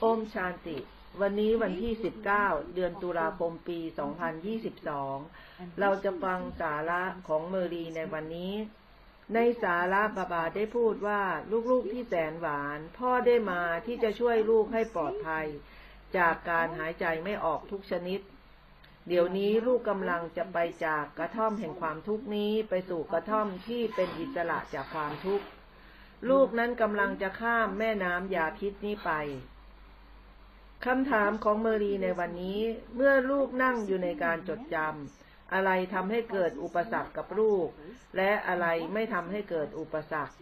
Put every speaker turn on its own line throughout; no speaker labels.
โอมชานติ วันนี้วันที่ 19 เดือนตุลาคมปี 2022 เราจะฟังสาระของเมอรีในวันนี้ ในสาระบาบาได้พูดว่าลูกๆที่แสนหวาน พ่อได้มาที่จะช่วยลูกให้ปลอดภัย จากการหายใจไม่ออกทุกชนิด เดี๋ยวนี้ลูกกำลังจะไปจากกระท่อมแห่งความทุกข์นี้ไปสู่กระท่อมที่เป็นอิสระจากความทุกข์ ลูกนั้นกำลังจะข้ามแม่น้ำยาพิษนี้ไป คำถามของเมอรีในวันนี้ เมื่อลูกนั่งอยู่ในการจดจำอะไรทำให้เกิดอุปสรรคกับลูก และอะไรไม่ทำให้เกิดอุปสรรค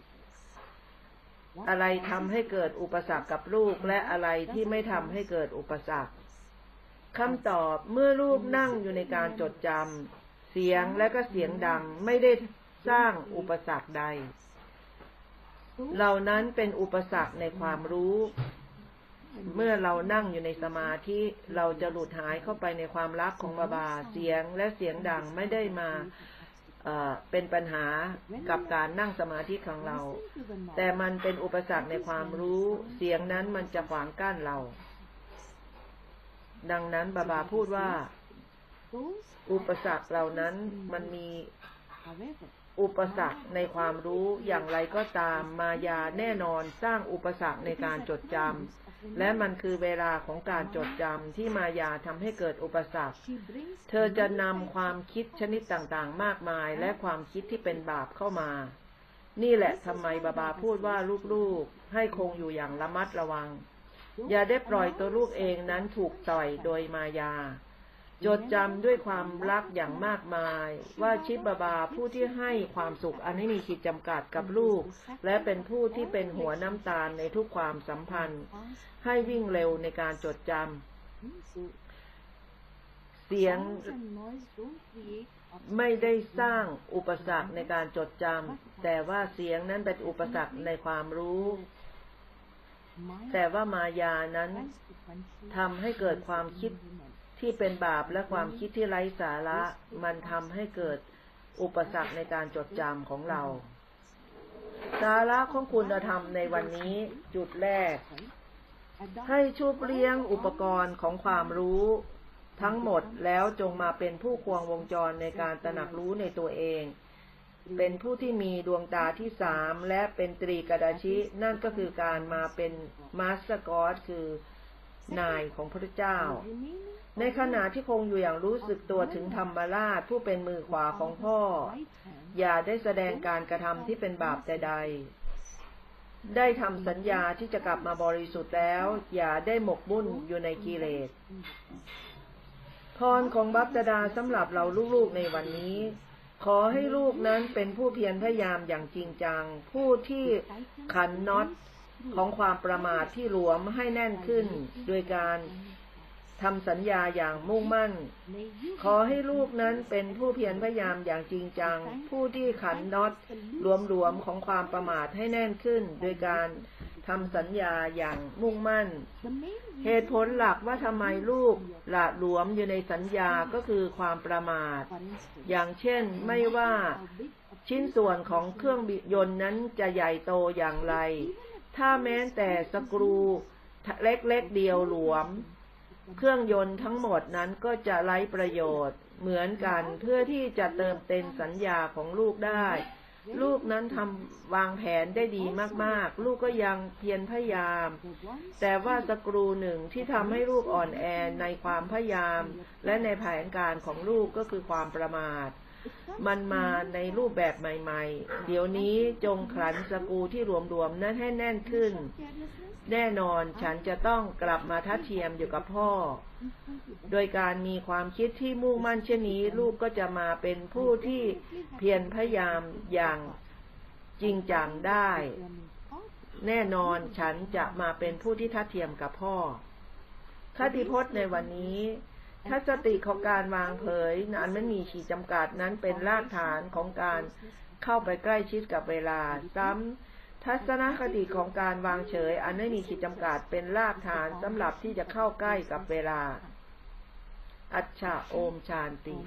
อะไรทำให้เกิดอุปสรรคกับลูก และอะไรที่ไม่ทำให้เกิดอุปสรรคคำตอบเมื่อลูกนั่งอยู่ในการจดจำเสียงและก็เสียงดังไม่ได้สร้างอุปสรรคใด เหล่านั้นเป็นอุปสรรคในความรู้ เมื่อเรานั่งอยู่ในสมาธิเราจะหลุดหายเข้าไปในความรักของบาบาเสียงและเสียงดังไม่ได้มาเเป็นปัญหากับการนั่งสมาธิของเรา แต่มันเป็นอุปสรรคในความรู้ เสียงนั้นมันจะขวางกั้นเรา ดังนั้นบาบาพูดว่า อุปสรรคเหล่านั้นมันมี อุปสรรคในความรู้อย่างไรก็ตามมายาแน่นอนสร้างอุปสรรคในการจดจำและมันคือเวลาของการจดจำที่มายาทำให้เกิดอุปสรรค เธอจะนำความคิดชนิดต่างๆ มากมาย และความคิดที่เป็นบาปเข้ามา นี่แหละทำไมบาบาพูดว่าลูกๆ ให้คงอยู่อย่างระมัดระวัง อย่าได้ปล่อยตัวลูกเองนั้นถูกต่อยโดยมายา จดจำด้วยความรักอย่างมากมาย ว่าชิบบาบาผู้ที่ให้ความสุขอันไม่มีขีดจำกัดกับลูก และเป็นผู้ที่เป็นหัวน้ำตาลในทุกความสัมพันธ์ ให้วิ่งเร็วในการจดจำเสียงไม่ได้สร้างอุปสรรคในการจดจำแต่ว่าเสียงนั้นเป็นอุปสรรคในความรู้แต่ว่ามายานั้นทำให้เกิดความคิด ที่เป็นบาปและความคิดที่ไร้สาระ มันทำให้เกิดอุปสรรคในการจดจำของเรา สาระของคุณธรรมในวันนี้จุดแรก ให้ชุบเลี้ยงอุปกรณ์ของความรู้ ทั้งหมดแล้วจงมาเป็นผู้ควงวงจรในการตระหนักรู้ในตัวเอง เป็นผู้ที่มีดวงตาที่สามและเป็นตรีกระดาชิ นั่นก็คือการมาเป็นมาสเตอร์กอสคือ นายของพระเจ้า ในขณะที่คงอยู่อย่างรู้สึกตัวถึงธรรมราชผู้เป็นมือขวาของพ่อ อย่าได้แสดงการกระทำที่เป็นบาปใด ได้ทำสัญญาที่จะกลับมาบริสุทธิ์แล้ว อย่าได้หมกบุ่นอยู่ในกิเลสพรของบัพตดาสำหรับเราลูกๆในวันนี้ ขอให้ลูกนั้นเป็นผู้เพียรพยายามอย่างจริงจัง ผู้ที่ขันน็อต ของความประมาทที่หลวมให้แน่นขึ้น โดยการทำสัญญาอย่างมุ่งมั่น ขอให้ลูกนั้นเป็นผู้เพียรพยายามอย่างจริงจัง ผู้ที่ขันน็อตหลวมๆของความประมาทให้แน่นขึ้น โดยการทำสัญญาอย่างมุ่งมั่น เหตุผลหลักว่าทำไมลูกหละหลวมอยู่ในสัญญาก็คือความประมาท อย่างเช่นไม่ว่าชิ้นส่วนของเครื่องยนต์นั้นจะใหญ่โตอย่างไร ถ้าแม้แต่สกรูเล็กๆเดียวหลวม เครื่องยนต์ทั้งหมดนั้นก็จะไร้ประโยชน์เหมือนกันเพื่อที่จะเติมเต็มสัญญาของลูกได้ ลูกนั้นทำวางแผนได้ดีมากๆ ลูกก็ยังเพียรพยายาม แต่ว่าสกรูหนึ่งที่ทำให้ลูกอ่อนแอในความพยายาม และในแผนการของลูกก็คือความประมาท มันมาในรูปแบบใหม่ ๆ เดี๋ยวนี้จงขันสกูที่รวมๆนั้นให้แน่นขึ้น แน่นอนฉันจะต้องกลับมาทัดเทียมอยู่กับพ่อ โดยการมีความคิดที่มุ่งมั่นเช่นนี้ ลูกก็จะมาเป็นผู้ที่เพียรพยายามอย่างจริงจังได้ แน่นอนฉันจะมาเป็นผู้ที่ทัดเทียมกับพ่อคติพจน์ในวันนี้ ทัศติของการวางเผยนั้นไม่มีขีดจำกัดนั้นเป็นรากฐานของการเข้าไปใกล้ชิดกับเวลา ซ้ำทัศนคติของการวางเฉย อันไม่มีขีดจำกัดเป็นรากฐานสำหรับที่จะเข้าใกล้กับเวลา อัจฉาโอมชานติ